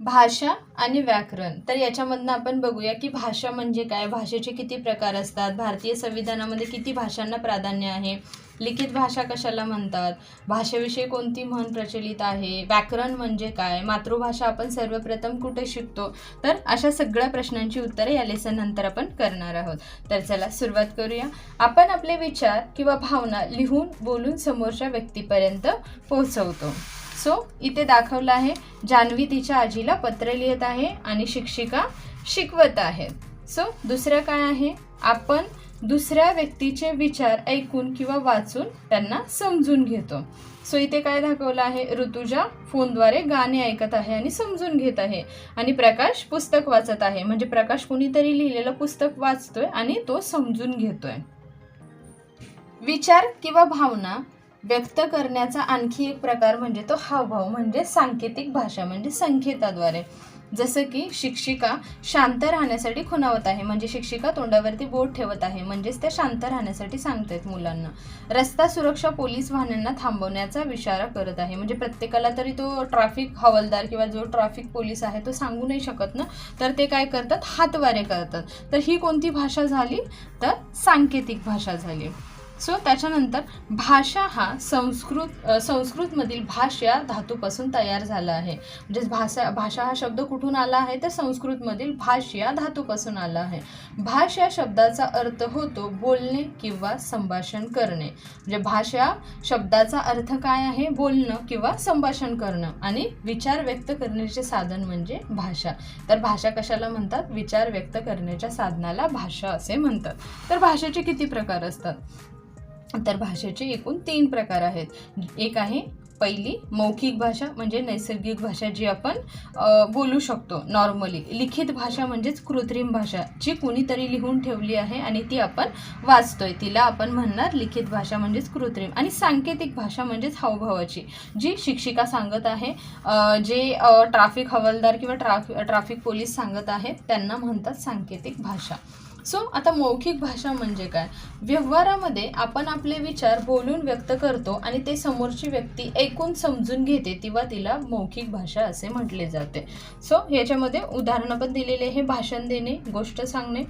भाषा आणि व्याकरण. तर याच्यामधनं आपण बघूया की भाषा म्हणजे काय? भाषेचे किती प्रकार असतात? भारतीय संविधानामध्ये किती भाषांना प्राधान्य आहे? लिखित भाषा कशाला म्हणतात? भाषेविषयी कोणती म्हण प्रचलित आहे? व्याकरण म्हणजे काय? मातृभाषा आपण सर्वप्रथम कुठे शिकतो? तर अशा सगळ्या प्रश्नांची उत्तरे या लेसन नंतर आपण करणार आहोत. तर चला सुरुवात करूया. आपण आपले विचार किंवा भावना लिहून बोलून समोरच्या व्यक्तीपर्यंत पोहोचवतो. सो इथे दाखवलं आहे जान्हवी तिच्या आजीला पत्र लिहित आहे आणि शिक्षिका शिकवत आहेत. सो दुसरं काय आहे? आपण दुसऱ्या व्यक्तीचे विचार ऐकून किंवा वाचून त्यांना समजून घेतो. सो इथे काय दाखवलं आहे? ऋतुजा फोनद्वारे गाणे ऐकत आहे आणि समजून घेत आहे आणि प्रकाश पुस्तक वाचत आहे. म्हणजे प्रकाश कोणीतरी लिहिलेलं पुस्तक वाचतोय आणि तो समजून घेतोय. विचार किंवा भावना व्यक्त करण्याचा आणखी एक प्रकार म्हणजे तो हावभाव म्हणजे सांकेतिक भाषा म्हणजे संकेताद्वारे. जसं की शिक्षिका शांत राहण्यासाठी खुणावत आहे म्हणजे शिक्षिका तोंडावरती बोट ठेवत आहे म्हणजेच त्या शांत राहण्यासाठी सांगतायत मुलांना. रस्ता सुरक्षा पोलीस वाहनांना थांबवण्याचा इशारा करत आहे म्हणजे प्रत्येकाला तरी तो ट्रॅफिक हवालदार किंवा जो ट्रॅफिक पोलीस आहे तो सांगू नाही शकत ना? तर ते काय करतात? हातवारे करतात. तर ही कोणती भाषा झाली? तर सांकेतिक भाषा झाली. सो त्याच्यानंतर भाषा हा संस्कृत संस्कृतमधील भाष या धातूपासून तयार झाला आहे. म्हणजे भाषा भाषा हा शब्द कुठून आला आहे? तर संस्कृतमधील भाष या धातूपासून आला आहे. भाष या शब्दाचा अर्थ होतो बोलणे किंवा संभाषण करणे. म्हणजे भाषा शब्दाचा अर्थ काय आहे? बोलणं किंवा संभाषण करणं आणि विचार व्यक्त करण्याचे साधन म्हणजे भाषा. तर भाषा कशाला म्हणतात? विचार व्यक्त करण्याच्या साधनाला भाषा असे म्हणतात. तर भाषेचे किती प्रकार असतात? तर भाषेचे एकूण तीन प्रकार आहेत. एक आहे पहिली मौखिक भाषा म्हणजे नैसर्गिक भाषा जी आपण बोलू शकतो नॉर्मली. लिखित भाषा म्हणजेच कृत्रिम भाषा जी कुणीतरी लिहून ठेवली आहे आणि ती आपण वाचतोय. तिला आपण म्हणणार लिखित भाषा म्हणजेच कृत्रिम. आणि सांकेतिक भाषा म्हणजेच हावभावाची जी शिक्षिका सांगत आहे जे ट्राफिक हवालदार किंवा ट्राफ ट्राफिक पोलीस सांगत आहेत त्यांना म्हणतात सांकेतिक भाषा. सो आता मौखिक भाषा म्हणजे काय? व्यवहारामध्ये आपण आपले विचार बोलून व्यक्त करतो आणि ते समोरची व्यक्ती ऐकून समजून घेते तेव्हा तिला मौखिक भाषा असे म्हटले जाते. सो ह्याच्यामध्ये उदाहरणं पण दिलेले हे भाषण देणे गोष्ट सांगणे.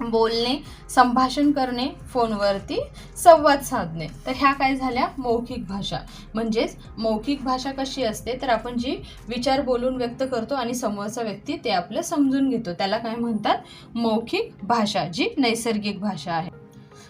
बोलणे संभाषण करणे फोनवरती संवाद साधणे. तर ह्या काय झाल्या? मौखिक भाषा. म्हणजेच मौखिक भाषा कशी असते? तर आपण जी विचार बोलून व्यक्त करतो आणि समोरचा व्यक्ती ते आपलं समजून घेतो. त्याला काय म्हणतात? मौखिक भाषा जी नैसर्गिक भाषा आहे.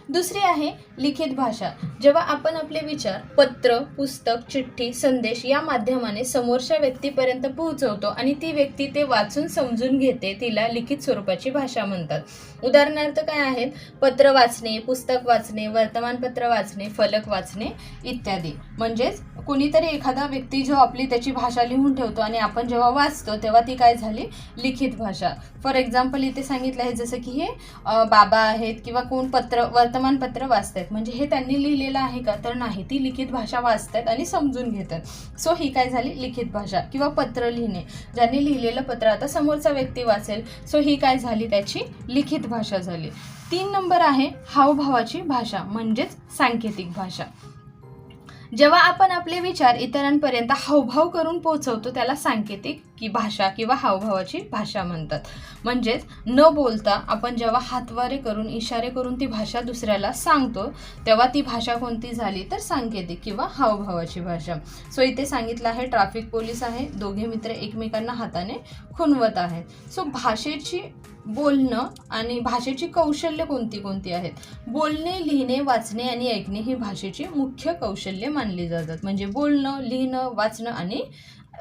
दुसरी आहे लिखित भाषा. जेव्हा आपण आपले विचार पत्र पुस्तक चिठ्ठी संदेश या माध्यमाने समोरच्या व्यक्तीपर्यंत पोहोचवतो आणि ती व्यक्ती ते वाचून समजून घेते तिला लिखित स्वरूपाची भाषा म्हणतात. उदाहरणार्थ काय आहेत? पत्र वाचणे पुस्तक वाचणे वर्तमानपत्र वाचणे फलक वाचणे इत्यादी. म्हणजेच कुणीतरी एखादा व्यक्ती जो आपली त्याची भाषा लिहून ठेवतो आणि आपण जेव्हा वाचतो तेव्हा ती काय झाली? लिखित भाषा. फॉर एक्झाम्पल इथे सांगितलं आहे जसं की हे बाबा आहेत किंवा कोण पत्र वर्तमान वर्तमानपत्र वाचतायत. म्हणजे हे त्यांनी लिहिलेलं आहे का तर नाही. ती लिखित भाषा वाचतायत आणि समजून घेतात. सो ही काय झाली? लिखित भाषा किंवा पत्र लिहिणे. ज्यांनी लिहिलेलं पत्र आता समोरचा व्यक्ती वाचेल. सो ही काय झाली? त्याची लिखित भाषा झाली. तीन नंबर आहे हावभावाची भाषा म्हणजेच सांकेतिक भाषा. जेव्हा आपण आपले विचार इतरांपर्यंत हावभाव करून पोहोचवतो त्याला सांकेतिक की भाषा किंवा हावभावाची भाषा म्हणतात. म्हणजेच न बोलता आपण जेव्हा हातवारे करून इशारे करून ती भाषा दुसऱ्याला सांगतो तेव्हा ती भाषा कोणती झाली तर सांकेतिक किंवा हावभावाची भाषा. सो इथे सांगितलं आहे ट्रॅफिक पोलीस आहे दोघे मित्र एकमेकांना हाताने खुनवत आहेत. सो भाषेची बोलणं आणि भाषेची कौशल्य कोणती कोणती आहेत? बोलणे लिहिणे वाचणे आणि ऐकणे ही भाषेची मुख्य कौशल्य मानली जातात. म्हणजे बोलणं लिहिणं वाचणं आणि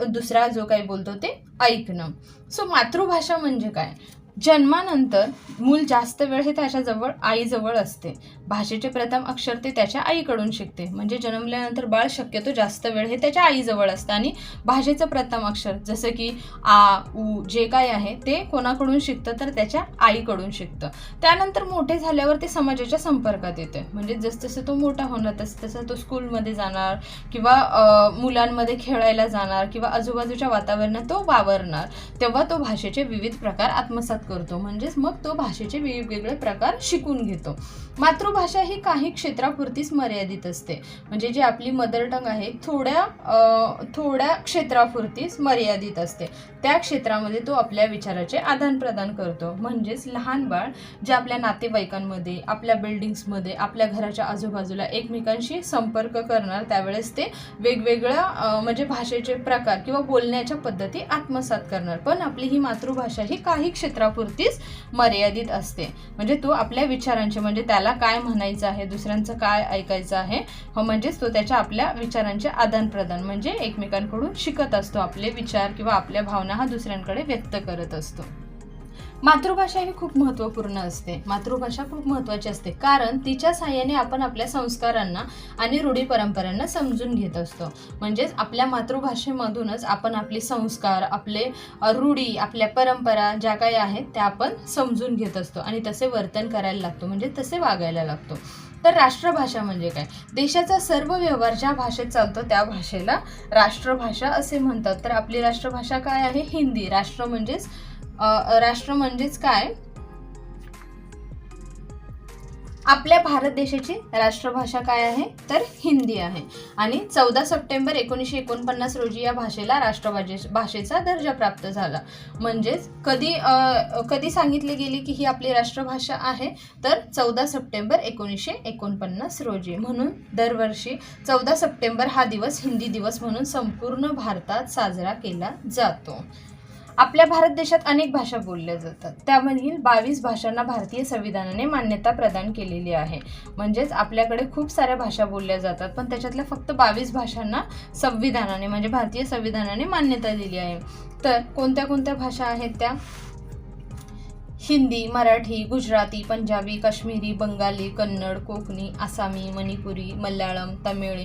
दुसरा जो काही बोलतो ते ऐकणं. सो मातृभाषा म्हणजे काय? जन्मानंतर मूल जास्त वेळ हे त्याच्याजवळ आईजवळ असते. भाषेचे प्रथम अक्षर ते त्याच्या आईकडून शिकते. म्हणजे जन्मल्यानंतर बाळ शक्यतो जास्त वेळ हे त्याच्या आईजवळ असतं. आणि भाषेचं प्रथम अक्षर जसं की आ उ जे काय आहे ते कोणाकडून शिकतं तर त्याच्या आईकडून शिकतं. त्यानंतर मोठे झाल्यावर ते समाजाच्या संपर्कात येते. म्हणजे जसजसं तो मोठा होणार तसं तसं तो स्कूलमध्ये जाणार किंवा मुलांमध्ये खेळायला जाणार किंवा आजूबाजूच्या वातावरणात तो वावरणार तेव्हा तो भाषेचे विविध प्रकार आत्मसात करतो. म्हणजेच मग तो भाषेचे वेगवेगळे प्रकार शिकून घेतो. मातृभाषा ही काही क्षेत्रापुरतीच मर्यादित असते. म्हणजे जी आपली मदर टंग आहे थोड्या थोड्या क्षेत्रापुरतीच मर्यादित असते. त्या क्षेत्रामध्ये तो आपल्या विचाराचे आदान प्रदान करतो. म्हणजेच लहान बाळ जे आपल्या नातेवाईकांमध्ये आपल्या बिल्डिंग्समध्ये आपल्या घराच्या आजूबाजूला एकमेकांशी संपर्क करणार त्यावेळेस ते वेगवेगळ्या म्हणजे भाषेचे प्रकार किंवा बोलण्याच्या पद्धती आत्मसात करणार. पण आपली ही मातृभाषा ही काही क्षेत्रापुरतीच मर्यादित असते. म्हणजे तो आपल्या विचारांचे म्हणजे त्याला काय म्हणायचं आहे दुसऱ्यांचं काय ऐकायचं आहे हो म्हणजेच तो त्याच्या आपल्या विचारांचे आदानप्रदान म्हणजे एकमेकांकडून शिकत असतो. आपले विचार किंवा आपल्या भावना हा दुसऱ्यांकडे व्यक्त करत असतो. मातृभाषा ही खूप महत्त्वपूर्ण असते. मातृभाषा खूप महत्त्वाची असते. कारण तिच्या साहाय्याने आपण आपल्या संस्कारांना आणि रूढी परंपरांना समजून घेत असतो. म्हणजेच आपल्या मातृभाषेमधूनच आपण आपले संस्कार आपले रूढी आपल्या परंपरा ज्या काही आहेत त्या आपण समजून घेत असतो आणि तसे वर्तन करायला लागतो. म्हणजे तसे वागायला लागतो. तर राष्ट्रभाषा म्हणजे काय? देशाचा सर्व व्यवहार ज्या भाषेत चालतो त्या भाषेला राष्ट्रभाषा असे म्हणतात. तर आपली राष्ट्रभाषा काय आहे? हिंदी. राष्ट्र म्हणजेच राष्ट्र म्हणजेच काय? आपल्या भारत देशाची राष्ट्रभाषा काय आहे? तर हिंदी आहे. आणि चौदा सप्टेंबर एकोणीसशे एकोणपन्नास रोजी या भाषेला राष्ट्रभाषे भाषेचा दर्जा प्राप्त झाला. म्हणजेच कधी कधी सांगितले गेले की ही आपली राष्ट्रभाषा आहे? तर चौदा सप्टेंबर एकोणीसशे एकोणपन्नास रोजी. म्हणून दरवर्षी चौदा सप्टेंबर हा दिवस हिंदी दिवस म्हणून संपूर्ण भारतात साजरा केला जातो. आपल्या भारत देशात अनेक भाषा बोलल्या जातात. त्यामधील बावीस भाषांना भारतीय संविधानाने मान्यता प्रदान केलेली आहे. म्हणजेच आपल्याकडे खूप साऱ्या भाषा बोलल्या जातात पण त्याच्यातल्या फक्त बावीस भाषांना संविधानाने म्हणजे भारतीय संविधानाने मान्यता दिली आहे. तर कोणत्या कोणत्या भाषा आहेत त्या? हिंदी मराठी गुजराती पंजाबी काश्मीरी बंगाली कन्नड कोकणी आसामी मणिपुरी मल्याळम तमिळ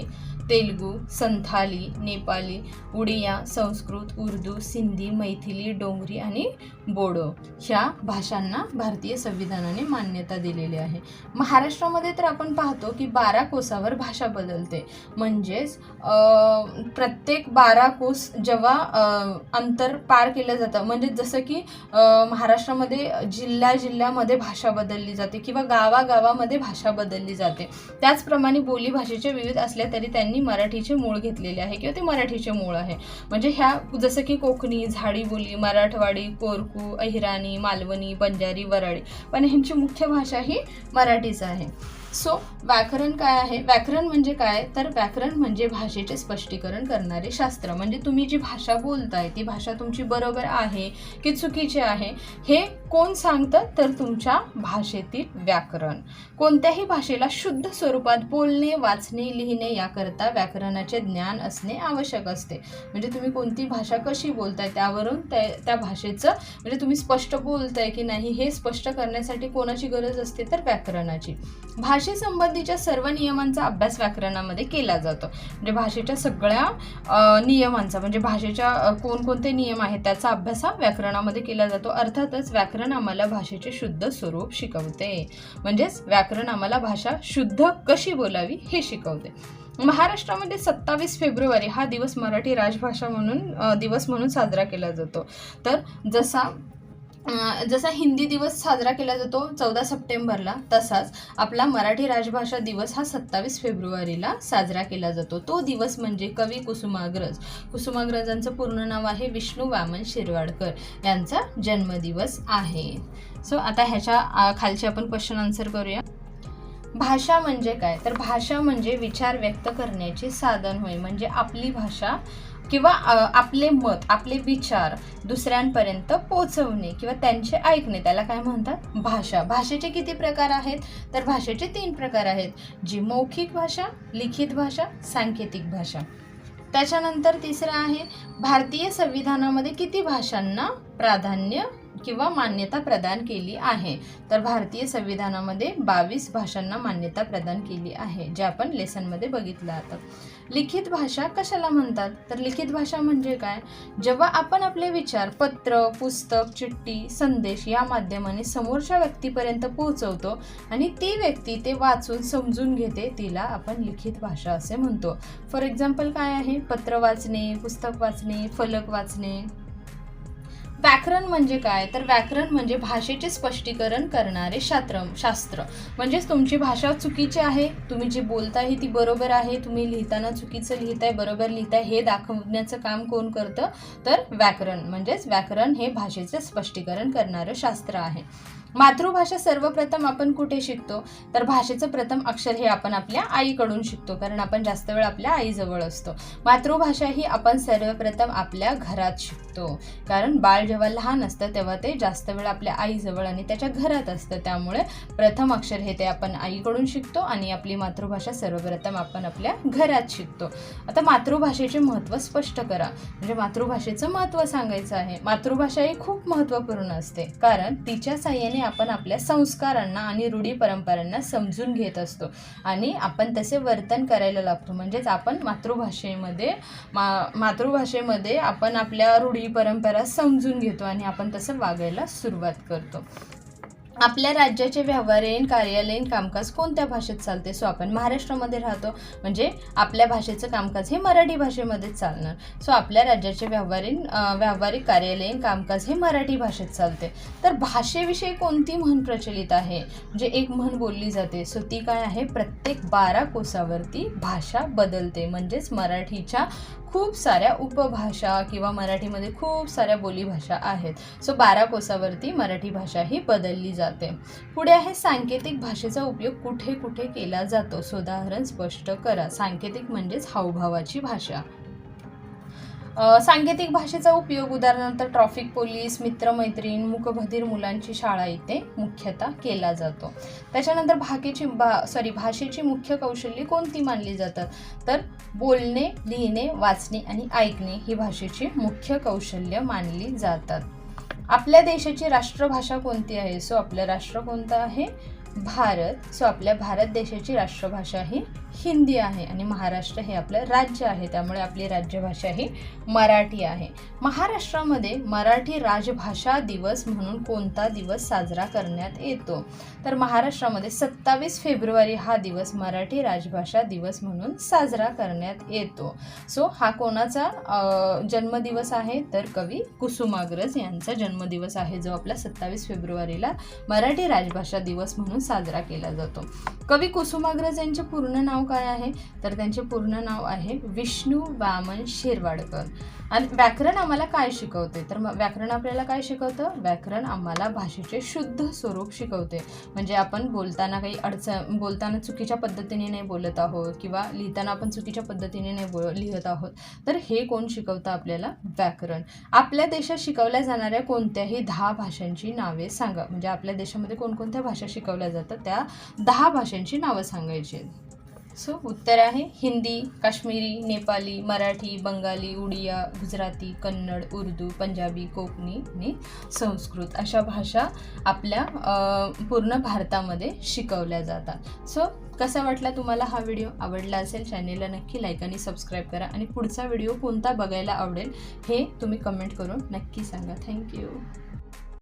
तेलुगू संथाली नेपाली उडिया संस्कृत उर्दू सिंधी मैथिली डोंगरी आणि बोडो ह्या भाषांना भारतीय संविधानाने मान्यता दिलेली आहे. महाराष्ट्रामध्ये तर आपण पाहतो की बारा कोसावर भाषा बदलते. म्हणजेच प्रत्येक बारा कोस जेव्हा अंतर पार केलं जातं म्हणजे जसं की महाराष्ट्रामध्ये जिल्ह्या जिल्ह्यामध्ये भाषा बदलली जाते किंवा गावागावामध्ये भाषा बदलली जाते. त्याचप्रमाणे बोलीभाषेचे विविध असले तरी त्यांनी मराठीचे मूळ घेतलेले आहे किंवा ते मराठीचे मूळ आहे. म्हणजे ह्या जसं की कोकणी झाडी बोली मराठवाडी कोरकू अहिराणी मालवणी बंजारी वराडी पण ह्यांची मुख्य भाषा ही मराठीच आहे. सो व्याकरण काय आहे? व्याकरण म्हणजे काय? तर व्याकरण म्हणजे भाषेचे स्पष्टीकरण करणारे शास्त्र. म्हणजे तुम्ही जी भाषा बोलताय ती भाषा तुमची बरोबर आहे की चुकीची आहे हे कोण सांगतं? तर तुमच्या भाषेतील व्याकरण. कोणत्याही भाषेला शुद्ध स्वरूपात बोलणे वाचणे लिहिणे याकरता व्याकरणाचे ज्ञान असणे आवश्यक असते. म्हणजे तुम्ही कोणती भाषा कशी बोलताय त्यावरून त्या त्या भाषेचं म्हणजे तुम्ही स्पष्ट बोलताय की नाही हे स्पष्ट करण्यासाठी कोणाची गरज असते? तर व्याकरणाची. भाषेसंबंधीच्या सर्व नियमांचा अभ्यास व्याकरणामध्ये केला जातो. म्हणजे भाषेच्या सगळ्या नियमांचा म्हणजे भाषेच्या कोणकोणते नियम आहेत त्याचा अभ्यास हा व्याकरणामध्ये केला जातो. अर्थातच व्याकरण आम्हाला भाषेचे शुद्ध स्वरूप शिकवते. म्हणजेच व्याकरण आम्हाला भाषा शुद्ध कशी बोलावी हे शिकवते. महाराष्ट्रामध्ये सत्तावीस फेब्रुवारी हा दिवस मराठी राजभाषा म्हणून दिवस म्हणून साजरा केला जातो. तर जसा जसा हिंदी दिवस साजरा केला जातो चौदा सप्टेंबरला तसाच आपला मराठी राजभाषा दिवस हा सत्तावीस फेब्रुवारीला साजरा केला जातो. तो दिवस म्हणजे कवी कुसुमाग्रज. कुसुमाग्रजांचं पूर्ण नाव आहे विष्णू वामन शिरवाडकर. यांचा जन्मदिवस आहे. सो आता ह्याच्या खालचे आपण क्वेश्चन आन्सर करूया. भाषा म्हणजे काय? तर भाषा म्हणजे विचार व्यक्त करण्याचे साधन होय. म्हणजे आपली भाषा किंवा आपले मत आपले विचार दुसऱ्यांपर्यंत पोचवणे किंवा त्यांचे ऐकणे त्याला काय म्हणतात? भाषा. भाषेचे किती प्रकार आहेत? तर भाषेचे तीन प्रकार आहेत. जी मौखिक भाषा लिखित भाषा सांकेतिक भाषा. त्याच्यानंतर तिसरं आहे भारतीय संविधानामध्ये किती भाषांना प्राधान्य किंवा मान्यता प्रदान केली आहे. तर भारतीय संविधानामध्ये बावीस भाषांना मान्यता प्रदान केली आहे जे आपण लेसनमध्ये बघितलं आता. लिखित भाषा कशाला म्हणतात? तर लिखित भाषा म्हणजे काय? जेव्हा आपण आपले विचार पत्र पुस्तक चिठ्ठी संदेश या माध्यमाने समोरच्या व्यक्तीपर्यंत पोहोचवतो आणि ती व्यक्ती ते वाचून समजून घेते तिला आपण लिखित भाषा असे म्हणतो. फॉर एक्झाम्पल काय आहे? पत्र वाचणे पुस्तक वाचणे फलक वाचणे. व्याकरण म्हणजे काय? तर व्याकरण म्हणजे भाषेचे स्पष्टीकरण करणारे शास्त्र शास्त्र. म्हणजेच तुमची भाषा चुकीची आहे तुम्ही जी बोलताय ती बरोबर आहे तुम्ही लिहिताना चुकीचं लिहिताय बरोबर लिहिताय हे दाखवण्याचं काम कोण करतं? तर व्याकरण. म्हणजेच व्याकरण हे भाषेचे स्पष्टीकरण करणारं शास्त्र आहे. मातृभाषा सर्वप्रथम आपण कुठे शिकतो? तर भाषेचं प्रथम अक्षर हे आपण आपल्या आईकडून शिकतो कारण आपण जास्त वेळ आपल्या आईजवळ असतो. मातृभाषा ही आपण सर्वप्रथम आपल्या घरात शिकतो. कारण बाळ जेव्हा लहान असतं तेव्हा ते जास्त वेळ आपल्या आईजवळ आणि त्याच्या घरात असतं. त्यामुळे प्रथम अक्षर हे ते आपण आईकडून शिकतो आणि आपली मातृभाषा सर्वप्रथम आपण आपल्या घरात शिकतो. आता मातृभाषेचे महत्त्व स्पष्ट करा. म्हणजे मातृभाषेचं महत्त्व सांगायचं आहे. मातृभाषा ही खूप महत्त्वपूर्ण असते. कारण तिच्या साह्याने आपण आपल्या संस्कारांना आणि रूढी परंपरांना समजून घेत असतो. आणि आपण तसे वर्तन करायला लागतो. म्हणजेच आपण मातृभाषेमध्ये मा मातृभाषेमध्ये आपण आपल्या रूढी परंपरा समजून घेतो आणि आपण तसं वागायला सुरुवात करतो. आपल्या राज्याचे व्यवहारीन कार्यालयीन कामकाज कोणत्या भाषेत चालते? सो आपण महाराष्ट्रामध्ये राहतो. म्हणजे आपल्या भाषेचं कामकाज हे मराठी भाषेमध्येच चालणार. सो आपल्या राज्याचे व्यवहारीन व्यावहारिक कार्यालयीन कामकाज हे मराठी भाषेत चालते. तर भाषेविषयी कोणती म्हण प्रचलित आहे? म्हणजे एक म्हण बोलली जाते. सो ती काय आहे? प्रत्येक बारा कोसावरती भाषा बदलते. म्हणजेच मराठीच्या खूप साऱ्या उपभाषा किंवा मराठीमध्ये खूप साऱ्या बोलीभाषा आहेत. सो बारा कोसावरती मराठी भाषा ही बदलली जाते. पुढे आहे सांकेतिक भाषेचा उपयोग कुठे कुठे केला जातो? सो उदाहरण स्पष्ट करा. सांकेतिक म्हणजेच हावभावाची भाषा. सांकेतिक भाषेचा उपयोग उदाहरणार्थ ट्रॉफिक पोलीस मित्रमैत्रीण मुकबधीर मुलांची शाळा इथे मुख्यतः केला जातो. त्याच्यानंतर भाकेची भा सॉरी भाषेची मुख्य कौशल्ये कोणती मानली जातात? तर बोलणे लिहिणे वाचणे आणि ऐकणे ही भाषेची मुख्य कौशल्य मानली जातात. आपल्या देशाची राष्ट्रभाषा कोणती आहे? सो आपलं राष्ट्र कोणतं आहे? भारत. सो आपल्या भारत देशाची राष्ट्रभाषा ही हिंदी आहे आणि महाराष्ट्र हे आपलं राज्य आहे त्यामुळे आपली राज्यभाषा ही मराठी आहे. महाराष्ट्रामध्ये मराठी राजभाषा दिवस म्हणून कोणता दिवस साजरा करण्यात येतो? तर महाराष्ट्रामध्ये सत्तावीस फेब्रुवारी हा दिवस मराठी राजभाषा दिवस म्हणून साजरा करण्यात येतो. सो हा कोणाचा जन्मदिवस आहे? तर कवी कुसुमाग्रज यांचा जन्मदिवस आहे जो आपला सत्तावीस फेब्रुवारीला मराठी राजभाषा दिवस म्हणून साजरा केला जातो. कवी कुसुमाग्रज यांचे पूर्ण नाव काय आहे? तर त्यांचे पूर्ण नाव आहे विष्णू वामन शिरवाडकर. आणि व्याकरण आम्हाला काय शिकवते? तर व्याकरण आपल्याला काय शिकवतं? व्याकरण आम्हाला भाषेचे शुद्ध स्वरूप शिकवते. म्हणजे आपण बोलताना काही अडचण बोलताना चुकीच्या पद्धतीने नाही बोलत आहोत किंवा लिहिताना आपण चुकीच्या पद्धतीने नाही बोल लिहित आहोत. तर हे कोण शिकवतं आपल्याला? व्याकरण. आपल्या देशात शिकवल्या जाणाऱ्या कोणत्याही दहा भाषांची नावे सांगा. म्हणजे आपल्या देशामध्ये कोणकोणत्या भाषा शिकवल्या जातात? त्या दहा भाषांची नावं सांगायची. आहेत सो उत्तर आहे हिंदी काश्मीरी नेपाली मराठी बंगाली उडिया गुजराती कन्नड उर्दू पंजाबी कोकणी आणि संस्कृत अशा भाषा आपल्या पूर्ण भारतामध्ये शिकवल्या जातात. सो कसा वाटला तुम्हाला हा व्हिडिओ? आवडला असेल चॅनेलला नक्की लाईक आणि सबस्क्राईब करा आणि पुढचा व्हिडिओ कोणता बघायला आवडेल हे तुम्ही कमेंट करून नक्की सांगा. थँक्यू